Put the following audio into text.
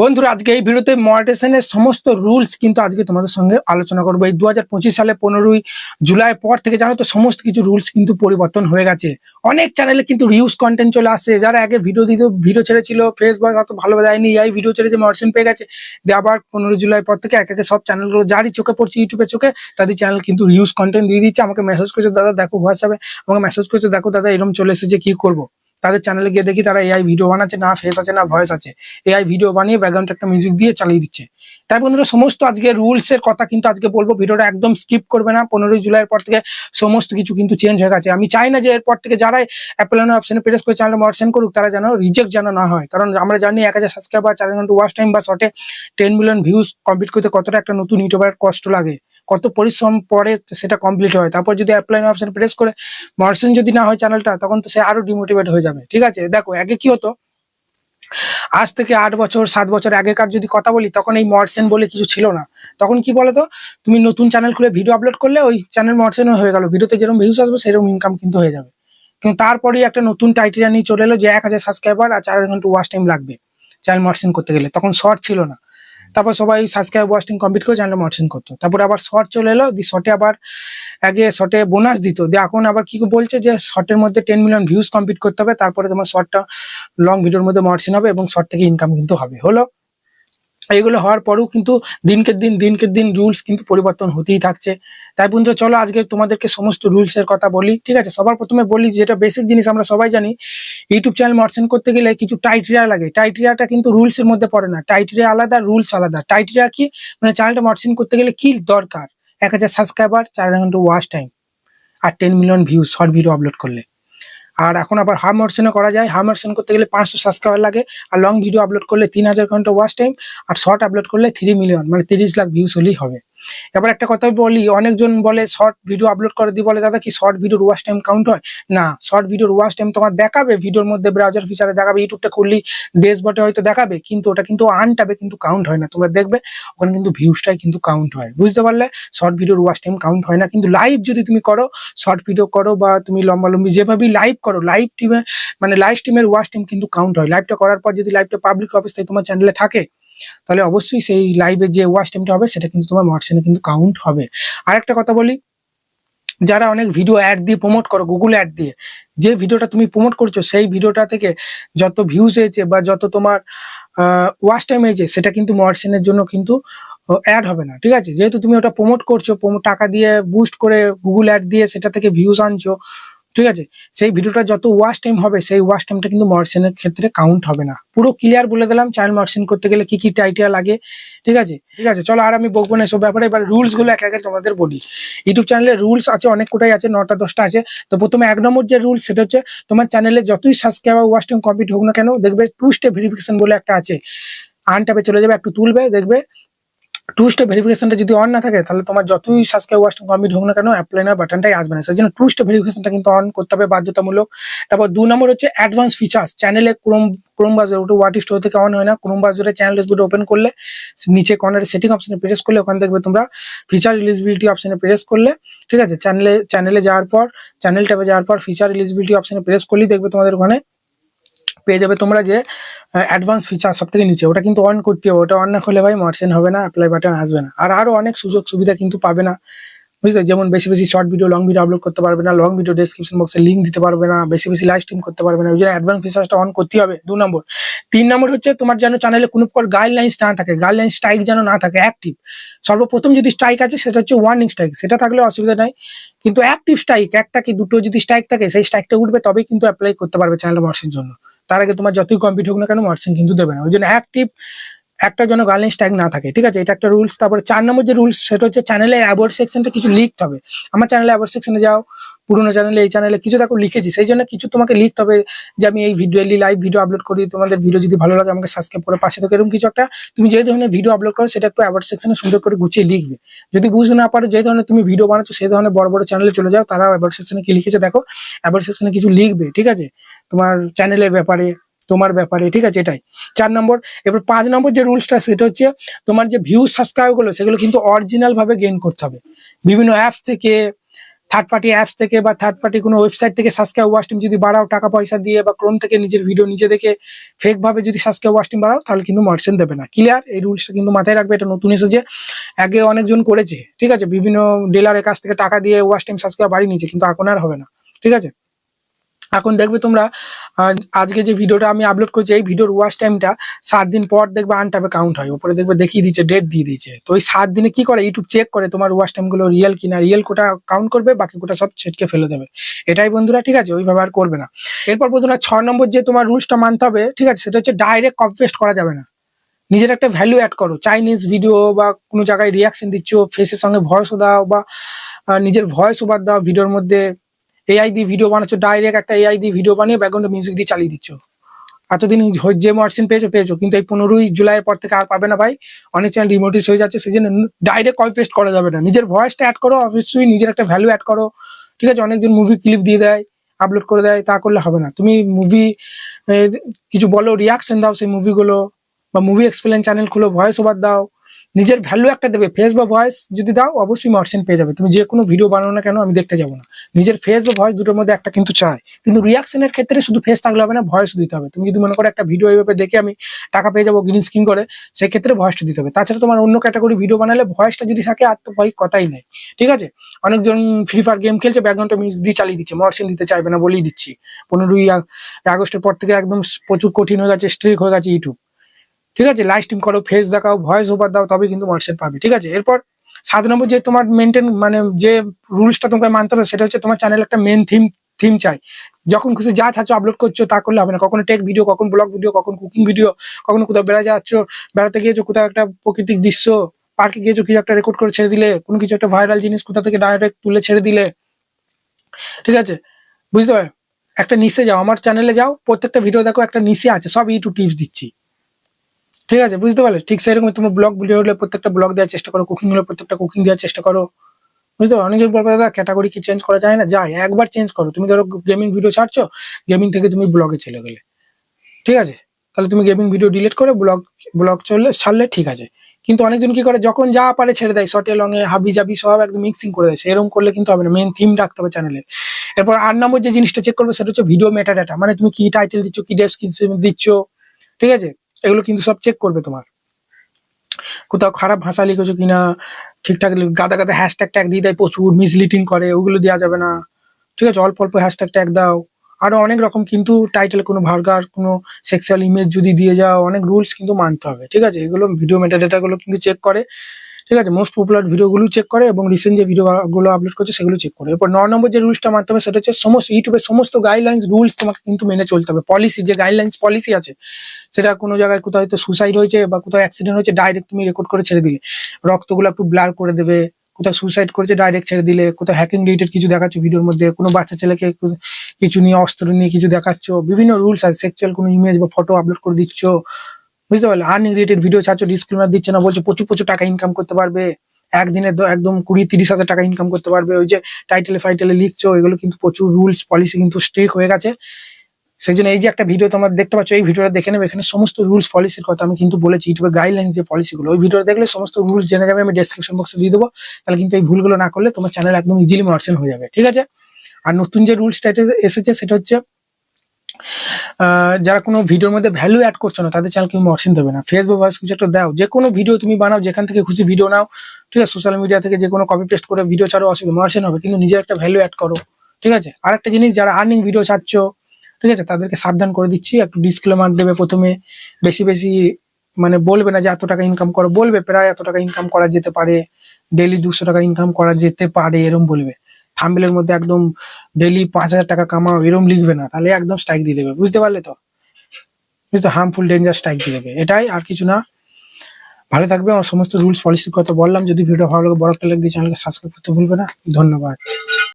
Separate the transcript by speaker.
Speaker 1: বন্ধুরা, আজকে এই ভিডিওতে মনিটাইজেশনের সমস্ত রুলস কিন্তু আজকে তোমাদের সঙ্গে আলোচনা করব। এই দু হাজার পঁচিশ সালে পনেরোই জুলাই পর থেকে জানো তো, সমস্ত কিছু রুলস কিন্তু পরিবর্তন হয়ে গেছে। অনেক চ্যানেলে কিন্তু রিউজ কন্টেন্ট চলে আসছে। যারা আগে ভিডিও দিত ভিডিও ছেড়েছিল ফেসবুক অত ভালো দেয়নি, এই ভিডিও ছেড়েছে মনিটাইজেশন পেয়ে গেছে, দিয়ে আবার পনেরোই জুলাই পর থেকে এক একে সব চ্যানেলগুলো যারই চোখে পড়ছে ইউটিউবে চোখে, তাদের চ্যানেল কিন্তু রিউজ কন্টেন্ট দিয়ে দিচ্ছে। আমাকে মেসেজ করছে, দাদা, দেখো হোয়াটসঅ্যাপে আমাকে মেসেজ করছে, দেখো দাদা এরকম চলে এসেছে, কি করব? তাদের চ্যানেলে গিয়ে দেখি তারা এআই ভিডিও বানাচ্ছে, না ফেস আছে, না ভয়েস আছে। এআই ভিডিও বানিয়ে ব্যাকগ্রাউন্ড একটা মিউজিক দিয়ে চালিয়ে দিচ্ছে। তাই বন্ধুরা, সমস্ত আজকে রুলস এর কথা কিন্তু আজকে বলব। ভিডিওটা একদম স্কিপ করবে না। পনেরোই জুলাইয়ের পর থেকে সমস্ত কিছু কিন্তু চেঞ্জ হয়ে গেছে। আমি চাই না যে এরপর থেকে যারাই অ্যাপেল অপশনে প্রেস করে চ্যানেল মর্সেন করুক, তারা যেন রিজেক্ট যেন না হয়। কারণ আমরা জানি এক হাজার সাবস্ক্রাইবার চার ঘণ্টা ওয়াচ টাইম বা শর্টে টেন মিলিয়ন ভিউজ কমপ্লিট করতে কতটা একটা নতুন ইউটিউবার কষ্ট লাগে। কত পরিশ্রম পরে সেটা কমপ্লিট হয়। তারপর যদি অ্যাপ্লাই অপশন প্রেস করে মার্সেন যদি না হয় চ্যানেলটা তখন তো সে আরও ডিমোটিভেট হয়ে যাবে। ঠিক আছে? দেখো, আগে কি হতো? আজ থেকে আট বছর, সাত বছর আগেকার যদি কথা বলি, তখন এই মর্সেন বলে কিছু ছিল না। তখন কি বলতো? তুমি নতুন চ্যানেল খুলে ভিডিও আপলোড করলে ওই চ্যানেল মর্সেন হয়ে গেল। ভিডিওতে যেরকম ভিউজ আসবে, সেরকম ইনকাম কিন্তু হয়ে যাবে। কিন্তু তারপরেই একটা নতুন টাইটেরিয়া নিয়ে চলে এলো যে এক হাজার সাবস্ক্রাইবার আর চার ঘণ্টা ওয়াচ টাইম লাগবে চ্যানেল মর্সেন করতে গেলে। তখন শর্ট ছিল না। তারপর সবাই সাবস্ক্রাইব ওয়াস্টিং কমপ্লিট করে চ্যানেল ওয়াটসিং করতো। তারপর আবার শর্ট চলে এলো দি শর্টে আবার আগে শর্টে বোনাস দিত। দিয়ে এখন আবার কি বলছে যে শর্টের মধ্যে টেন মিলিয়ন ভিউজ কমপ্লিট করতে হবে, তারপরে তোমার শর্টটা লং ভিডিওর মধ্যে মর্সেন হবে এবং শর্ট থেকে ইনকাম কিন্তু হবে। হলো এগুলো হওয়ার পরেও কিন্তু দিনকে দিন দিনকে দিন রুলস কিন্তু পরিবর্তন হতেই থাকছে। তাই বন্ধু চলো আজকে তোমাদেরকে সমস্ত রুলস এর কথা বলি, ঠিক আছে? সবার প্রথমে বলি যেটা বেসিক জিনিস আমরা সবাই জানি ইউটিউব চ্যানেল মর্সেন করতে গেলে কিছু টাইটেরিয়া লাগে। টাইটেরিয়াটা কিন্তু রুলস এর মধ্যে পড়ে না। টাইটেরিয়া আলাদা রুলস আলাদা। টাইটেরিয়া কি? মানে চ্যানেলটা মর্সেন করতে গেলে কি দরকার? এক হাজার সাবস্ক্রাইবার চার ঘণ্টা ওয়াচ টাইম আর ten million view short video upload করলে। আর এখন আবার হাম অর্শনও করা যায়। হাম অর্শন করতে গেলে পাঁচশো সাবস্ক্রাইবার লাগে। আর লং ভিডিও আপলোড করলে তিন হাজার ঘণ্টা ওয়াচ টাইম আর শর্ট আপলোড করলে থ্রি মিলিয়ন মানে তিরিশ লাখ ভিউজ হলেই হবে। এবার একটা কথা বলি, অনেকজন বলে শর্ট ভিডিও আপলোড করে দিয়ে বলে, দাদা, কি শর্ট ভিডিওর ওয়াচ টাইম কাউন্ট হয়? না শর্ট ভিডিওর ওয়াচ টাইম তোমার দেখাবে ভিডিওর মধ্যে ব্রাউজার ফিচারে দেখাবে ইউটিউবটা খুললি ডেসবটে হয়তো দেখাবে, কিন্তু ওটা কিন্তু আনটাবে কিন্তু কাউন্ট হয় না। তোমরা দেখবে, ওখানে কিন্তু ভিউজটাই কিন্তু কাউন্ট হয়। বুঝতে পারলে শর্ট ভিডিওর ওয়াচ টাইম কাউন্ট হয় না, কিন্তু লাইভ যদি তুমি করো শর্ট ভিডিও করো বা তুমি লম্বা লম্বি যেভাবেই লাইভ করো লাইভ টিমে মানে লাইভ স্ট্রিমের ওয়াচ টাইম কিন্তু কাউন্ট হয়। লাইভটা করার পর যদি লাইভটা পাবলিক অবস্থায় তোমার চ্যানেলে থাকে তাহলে অবশ্যই সেই লাইভে যে ওয়াচ টাইমটা হবে, সেটা কিন্তু তোমার মর্সেনে কিন্তু কাউন্ট হবে। আর একটা কথা বলি, যারা অনেক ভিডিও অ্যাড দিয়ে প্রমোট করো গুগল অ্যাড দিয়ে, যে ভিডিওটা তুমি প্রমোট করছ, সেই ভিডিওটা থেকে যত ভিউজ হয়েছে বা যত তোমার ওয়াচ টাইম হয়েছে সেটা কিন্তু মর্সেনের জন্য কিন্তু অ্যাড হবে না, ঠিক আছে? যেহেতু তুমি ওটা প্রমোট করছ টাকা দিয়ে বুস্ট করে গুগল অ্যাড দিয়ে সেটা থেকে ভিউজ আনছো ঠিক আছে? সেই ভিডিওটা যত ওয়াশ টাইম হবে, সেই ওয়াচ টাইমটা কিন্তু মর্সেনের ক্ষেত্রে কাউন্ট হবে না। পুরো ক্লিয়ার বলে দিলাম চ্যানেল মর্সেন করতে গেলে কি কি টাইটিয়া লাগে, ঠিক আছে? ঠিক আছে, চলো আর আমি বকবো না এসব ব্যাপারে, এবার রুলসগুলো এক একে তোমাদের বলি। ইউটিউব চ্যানেলে রুলস আছে, অনেক কোটাই আছে, নটা, দশটা আছে। তো প্রথমে এক নম্বর যে রুলস সেটা হচ্ছে তোমার চ্যানেলে যতই সাবস্ক্রাইবার ওয়াশ টাইম কমপ্লিট হোক না কেন, দেখবে টু স্টেপ ভেরিফিকেশন বলে একটা আছে। আনটাপে চলে যাবে, একটু তুলবে, দেখবে টু স্টেপ ভেরিফিকেশনটা যদি অন না থাকে, তাহলে তোমার যতই সাবস্ক্রাইব ওয়াচ কমপ্লিট হোক না কেন অ্যাপ্লাই না বাটনটাই আসবে না। সেই জন্য টু স্টেপ ভেরিফিকেশনটা কিন্তু অন করতে হবে বাধ্যতামূলক। তারপর দু নম্বর হচ্ছে অ্যাডভান্স ফিচার্স চ্যানেলে ক্রোম ক্রোম ব্রাউজার ওটা ওয়াটি স্টোর থেকে অন হয় না। ক্রোম ব্রাউজারে চ্যানেল ডেসবোর্ড ওপেন করলে, নিচে কর্নারে সেটিং অপশনে প্রেস করলে, ওখানে দেখবে তোমরা ফিচার রিলিজিবিলিটি অপশনে প্রেস করলে, ঠিক আছে? চ্যানেলে চ্যানেলে যাওয়ার পর চ্যানেল ট্যাবে যাওয়ার পর ফিচার রিলিজিবিলিটি অপশনে প্রেস করলেই দেখবে তোমাদের ওখানে পেয়ে যাবে তোমরা যে অ্যাডভান্স ফিচার সব থেকে নিচে। ওটা কিন্তু অন করতে হবে। ওটা অন না করলে ভাই মার্সেন হবে না অ্যাপ্লাই বাটন আসবে না। আর আরও অনেক সুযোগ সুবিধা কিন্তু পাবে না। বুঝলে? যেমন বেশি বেশি short video long video upload করতে পারবে না লং ভিডিও ডেসক্রিপশন বক্সে লিঙ্ক দিতে পারবে না, বেশি বেশি লাইভ স্ট্রিম করতে পারবে না। ওই জন্য অ্যাডভান্স ফিচারটা অন করতে হবে। দু নম্বর। তিন নম্বর হচ্ছে তোমার যেন চ্যানেলে কোনো প্রকার গাইডলাইন্স না থাকে। গাইডলাইন স্ট্রাইক যেন না থাকে অ্যাক্টিভ সর্বপ্রথম যদি স্ট্রাইক আছে, সেটা হচ্ছে ওয়ার্নিং স্ট্রাইক সেটা থাকলে অসুবিধা নাই। কিন্তু অ্যাক্টিভ স্ট্রাইক একটা কি দুটো যদি স্ট্রাইক থাকে, সেই স্ট্রাইকটা উঠবে, তবেই কিন্তু অ্যাপ্লাই করতে পারবে চ্যানেল মার্সের জন্য। তার আগে তোমার যতই কমপ্লিট হোক না কেন মার্সিং কিন্তু দেবে না। ওই জন্য অ্যাক্টিভ একটা যেন গার্লেন্স ট্যাগ না থাকে, ঠিক আছে? এটা একটা রুলস তারপরে চার নম্বর যে রুলস সেটা হচ্ছে চ্যানেলের অ্যাবোর্ড সেকশনটা কিছু লিখতে হবে। আমার চ্যানেলে অ্যাবোর্ড সেকশনে যাও, পুরোনো চ্যানেলে এই চ্যানেলে কিছু দেখো, লিখেছি। সেই জন্য কিছু তোমাকে লিখতে হবে যে আমি এই ভিডিও এলি লাইভ ভিডিও আপলোড করি, তোমাদের ভিডিও যদি ভালো লাগে আমাকে সাবস্ক্রাইব করে পাশে থেকে, এরকম কিছু একটা। তুমি যে ধরনের ভিডিও আপলোড করো, সেটা একটু অ্যাবোর্ড সেকশনে সুন্দর করে গুছিয়ে লিখবে। যদি বুঝতে না পারো যে ধরনের তুমি ভিডিও বানাচ্ছো সেই ধরনের বড় বড় চ্যানেলে চলে যাও, তারাও অ্যাবোর্ড সেকশনে কি লিখেছে দেখো অ্যাবোর্ড সেকশনে কিছু লিখবে, ঠিক আছে? তোমার চ্যানেলের ব্যাপারে, তোমার ব্যাপারে, ঠিক আছে এটাই। চার নম্বর, এবার পাঁচ নম্বর যে রুলসটা সেটা হচ্ছে তোমার যে ভিউ সাবস্ক্রাইবগুলো, সেগুলো কিন্তু অরিজিনাল ভাবে গেইন করতে হবে। বিভিন্ন অ্যাপস থেকে থার্ড পার্টি অ্যাপস থেকে বা থার্ড পার্টি কোনো ওয়েবসাইট থেকে সাবস্ক্রাইব ওয়াচ টাইম যদি বাড়াও টাকা পয়সা দিয়ে বা ক্রোম থেকে নিজের ভিডিও নিজে দেখে ফেক ভাবে যদি সাবস্ক্রাইব ওয়াচ টাইম বাড়াও, তাহলে কিন্তু মার্সেন দেবে না। ক্লিয়ার এই রুলসটা কিন্তু মাথায় রাখবে, এটা নতুন এসেছে। আগে অনেকজন করেছে, ঠিক আছে? বিভিন্ন ডিলারের কাছ থেকে টাকা দিয়ে ওয়াচ টাইম সাবস্ক্রাইব বাড়িয়ে নিয়েছে, কিন্তু এখন আর হবে না, ঠিক আছে? এখন দেখবে তোমরা আজকে যে ভিডিওটা আমি আপলোড করছি, এই ভিডিওর ওয়াচ টাইমটা সাত দিন পর দেখবে আনটাবে কাউন্ট হয়। উপরে দেখবে দেখিয়ে দিচ্ছে ডেট দিয়ে দিয়েছে। তো ওই সাত দিনে কি করে ইউটিউব চেক করে তোমার ওয়াচ টাইমগুলো রিয়েল কিনা রিয়েল কোটা কাউন্ট করবে, বাকি কোটা সব ছেটকে ফেলে দেবে। এটাই বন্ধুরা, ঠিক আছে? ওইভাবে আর করবে না। এরপর বন্ধুরা ছ নম্বর যে তোমার রুলসটা মানতে হবে, ঠিক আছে? সেটা হচ্ছে ডাইরেক্ট কপি করা যাবে না। নিজের একটা ভ্যালু অ্যাড করো। চাইনিজ ভিডিও বা কোনো জায়গায় রিয়াকশন দিচ্ছ ফেসের সঙ্গে ভয়েসও দাও বা নিজের ভয়েস ওভার দাও ভিডিওর মধ্যে এআই দিয়ে ভিডিও বানাচ্ছ ডাইরেক্ট একটা এআই দিয়ে ভিডিও বানিয়ে ব্যাকগ্রাউন্ডে মিউজিক দিয়ে চালিয়ে দিচ্ছ। এতদিন যে মার্সিন পেয়েছ পেয়েছ, কিন্তু এই পনেরোই জুলাইয়ের পর থেকে আর পাবে না ভাই। অনেক চ্যানেল ডিমোটিস হয়ে যাচ্ছে সেই জন্য ডাইরেক্ট কল পেস্ট করা যাবে না। নিজের ভয়েসটা অ্যাড করো, অবশ্যই নিজের একটা ভ্যালু অ্যাড করো। ঠিক আছে, অনেকজন মুভি ক্লিপ দিয়ে দেয় আপলোড করে দেয়, তা করলে হবে না। তুমি মুভি কিছু বলো রিয়াকশন দাও সেই মুভিগুলো বা মুভি এক্সপ্লেন চ্যানেল খুলো ভয়েস ওভার দাও। নিজের ভ্যালু একটা দেবে। ফেস বা ভয়েস যদি দাও, অবশ্যই মার্সেন্ট পেয়ে যাবে। তুমি যে কোনো ভিডিও বানাও না কেন, আমি দেখতে যাব না। নিজের ফেস বা ভয়েস দুটোর মধ্যে একটা কিন্তু চাই। কিন্তু রিয়াকশনের ক্ষেত্রে শুধু ফেস থাকলে হবে না ভয়েস দিতে হবে। তুমি যদি মনে করো একটা ভিডিও এইভাবে দেখে আমি টাকা পেয়ে যাব গ্রিন স্ক্রিন করে, সেক্ষেত্রে ভয়েসটা দিতে হবে। তাছাড়া তোমার অন্য ক্যাটাগরি ভিডিও বানালে ভয়েসটা যদি থাকে, আর তো ভয় কথাই নেই। ঠিক আছে? অনেকজন ফ্রি ফায়ার গেম খেলছে ব্যাকগ্রাউন্ডটা মিউজিক চালিয়ে দিচ্ছে। মার্সেন্ট দিতে চাইবে না বলেই দিচ্ছি। পনেরোই আগ- আগস্টের পর থেকে একদম প্রচুর কঠিন হয়ে গেছে স্ট্রিক হয়ে গেছে ইউটিউব ঠিক আছে? লাইভ স্ট্রিম করো ফেস দেখাও ভয়েস ওভার দাও তবে কিন্তু মার্কশেট পাবে, ঠিক আছে? এরপর সাত নম্বর যে তোমার মেনটেন মানে যে রুলসটা তোমাকে মানতে হবে, সেটা হচ্ছে তোমার চ্যানেল একটা মেন থিম থিম চাই। যখন খুশি যা চাচ্ছ আপলোড করছ, তা করলে হবে না। কখনো টেক ভিডিও কখন ব্লগ ভিডিও কখন কুকিং ভিডিও কখনো কোথাও বেড়া যাচ্ছ, বেড়াতে গিয়েছো, কোথাও একটা প্রাকৃতিক দৃশ্য পার্কে গিয়েছো, কিছু একটা রেকর্ড করে ছেড়ে দিলে, কোনো কিছু একটা ভাইরাল জিনিস কোথা থেকে ডাইরেক্ট তুলে ছেড়ে দিলে, ঠিক আছে? বুঝতে পারো একটা নিচে যাও, আমার চ্যানেলে যাও, প্রত্যেকটা ভিডিও দেখো, একটা নিচে আছে, সব ইউটিউব টিপস দিচ্ছি। ঠিক আছে, বুঝতে পারলে? ঠিক সেরকম তোমার ব্লগ ভিডিও হলে প্রত্যেকটা ব্লগ দেওয়ার চেষ্টা করো কুকিং হলে প্রত্যেকটা কুকিং দেওয়ার চেষ্টা করো। বুঝতে পারো অনেকে বলবে দাদা ক্যাটাগরি কি চেঞ্জ করা যায় না? যায় একবার চেঞ্জ করো। তুমি ধরো গেমিং ভিডিও ছাড়ছো গেমিং থেকে তুমি ব্লগে চলে গেলে। ঠিক আছে? তাহলে তুমি গেমিং ভিডিও ডিলিট করে ব্লগ ব্লগ চললে ছাড়লে ঠিক আছে। কিন্তু অনেকজন কি করে, যখন যা পারে ছেড়ে দেয় শর্টে লঙে হাবি জাবি সব একদম মিক্সিং করে দেয়। সেরকম করলে কিন্তু হবে না মেন থিম রাখতে হবে চ্যানেলে এরপর আট নম্বর যে জিনিসটা চেক করবে, সেটা হচ্ছে ভিডিও মেটা ডাটা মানে তুমি কি টাইটেল দিচ্ছ, কি ডেসক্রিপশন দিচ্ছ, ঠিক আছে? এগুলো কিন্তু সব চেক করবে তোমার। কোথাও খারাপ ভাষা লিখেছো কিনা, ঠিকঠাক গাদা গাদা হ্যাশট্যাগ ট্যাগ দিয়ে দেয় প্রচুর মিসলিডিং করে, ওগুলো দেওয়া যাবে না। ঠিক আছে, অল্প অল্প হ্যাশট্যাগ ট্যাগ দাও। আরও অনেক রকম কিন্তু টাইটেল কোনো ভার্গার কোনো সেক্সুয়াল ইমেজ যদি দিয়ে যাও, অনেক রুলস কিন্তু মানতে হবে। ঠিক আছে, এগুলো ভিডিও মেটাডেটা গুলো কিন্তু চেক করে। ঠিক আছে? মোস্ট পপুলার ভিডিওগুলো চেক করে এবং রিসেন্ট যে ভিডিও গুলো আপলোড করছে সেগুলো চেক করে। এরপর ন নম্বর যে রুলসটা মানতে হবে সেটা হচ্ছে সমস্ত ইউটিউবের সমস্ত গাইডলাইন্স রুলস তোমাকে কিন্তু মেনে চলতে হবে। পলিসি যে গাইডলাইন্স পলিসি আছে, সেটা কোনো জায়গায় কোথাও হয়তো সুসাইড হয়েছে বা কোথাও অ্যাক্সিডেন্ট হয়েছে ডাইরেক্ট তুমি রেকর্ড করে ছেড়ে দিলে। রক্তগুলো একটু ব্লার করে দেবে, কোথাও সুসাইড করেছে ডাইরেক্ট ছেড়ে দিলে, কোথাও হ্যাকিং রিলেটেড কিছু দেখাচ্ছ ভিডিওর মধ্যে, কোনো বাচ্চা ছেলেকে কিছু নিয়ে, অস্ত্র নিয়ে কিছু দেখাচ্ছ, বিভিন্ন রুলস আছে সেক্সুয়াল কোনো ইমেজ বা ফটো আপলোড করে দিচ্ছ বুঝতে পারলে? আর্নিং রিলেটেড ভিডিও ছাড়ছো ডিসক্রিমার দিচ্ছে না, বলছে প্রচুর প্রচুর টাকা ইনকাম করতে পারবে। একদিনে একদম কুড়ি তিরিশ হাজার টাকা ইনকাম করতে পারবে। ওই যে টাইটেলে ফাইটেলে লিখছো, এগুলো কিন্তু প্রচুর রুলস পলিসি কিন্তু স্ট্রিক হয়ে গেছে। সেই জন্য এই যে একটা ভিডিও তোমরা দেখতে পাচ্ছ, এই ভিডিওটা দেখে নেবে। এখানে সমস্ত রুলস পলিসির কথা আমি কিন্তু বলেছি। ইউটিউবে গাইডলাইন যে পলিসিগুলো ওই ভিডিও দেখলে সমস্ত রুলস জেনে যাবে, আমি ডেসক্রিপশন বক্সে দিয়ে দেবো। তাহলে কিন্তু এই ভুলগুলো না করলে তোমার চ্যানেল একদম ইজিলি মার্সেন হয়ে যাবে। ঠিক আছে? আর নতুন যে রুলসটা এসেছে, সেটা হচ্ছে যারা কোনো ভিডিওর মধ্যে ভ্যালু অ্যাড করছ না, তাদের চ্যানেল কেউ মার্সিন দেবে না। ফেসবুক ভয়েস কিছু একটা দাও যে কোনো ভিডিও তুমি বানাও, যেখান থেকে খুশি ভিডিও নাও, ঠিক আছে? সোশ্যাল মিডিয়া থেকে যে কোনো কপি পেস্ট করে ভিডিও ছাড়ো, অসুবিধা মার্সিন হবে, কিন্তু নিজের একটা ভ্যালু অ্যাড করো, ঠিক আছে? আর একটা জিনিস, যারা আর্নিং ভিডিও ছাড়ছো, ঠিক আছে? তাদেরকে সাবধান করে দিচ্ছি, একটু ডিসক্লেমার দেবে প্রথমে। বেশি বেশি মানে বলবে না যে এত টাকা ইনকাম করো, বলবে প্রায় এত টাকা ইনকাম করা যেতে পারে ডেলি দুশো টাকা ইনকাম করা যেতে পারে, এরম বলবে। থাম্বেলের মধ্যে একদম ডেলি পাঁচ হাজার টাকা কামাও, এরম লিখবে না। তাহলে একদম স্ট্রাইক দিয়ে দেবে। বুঝতে পারলে তো? বুঝতে হার্মফুল ডেঞ্জার স্ট্রাইক দিয়ে দেবে। এটাই আর কিছু না। ভালো থাকবে। আমার সমস্ত রুলস পলিসির কথা বললাম। যদি ভিডিও ভালো লাগে, বড় একটা দিয়ে চ্যানেলকে সাবস্ক্রাইব করতে ভুলবে না। ধন্যবাদ।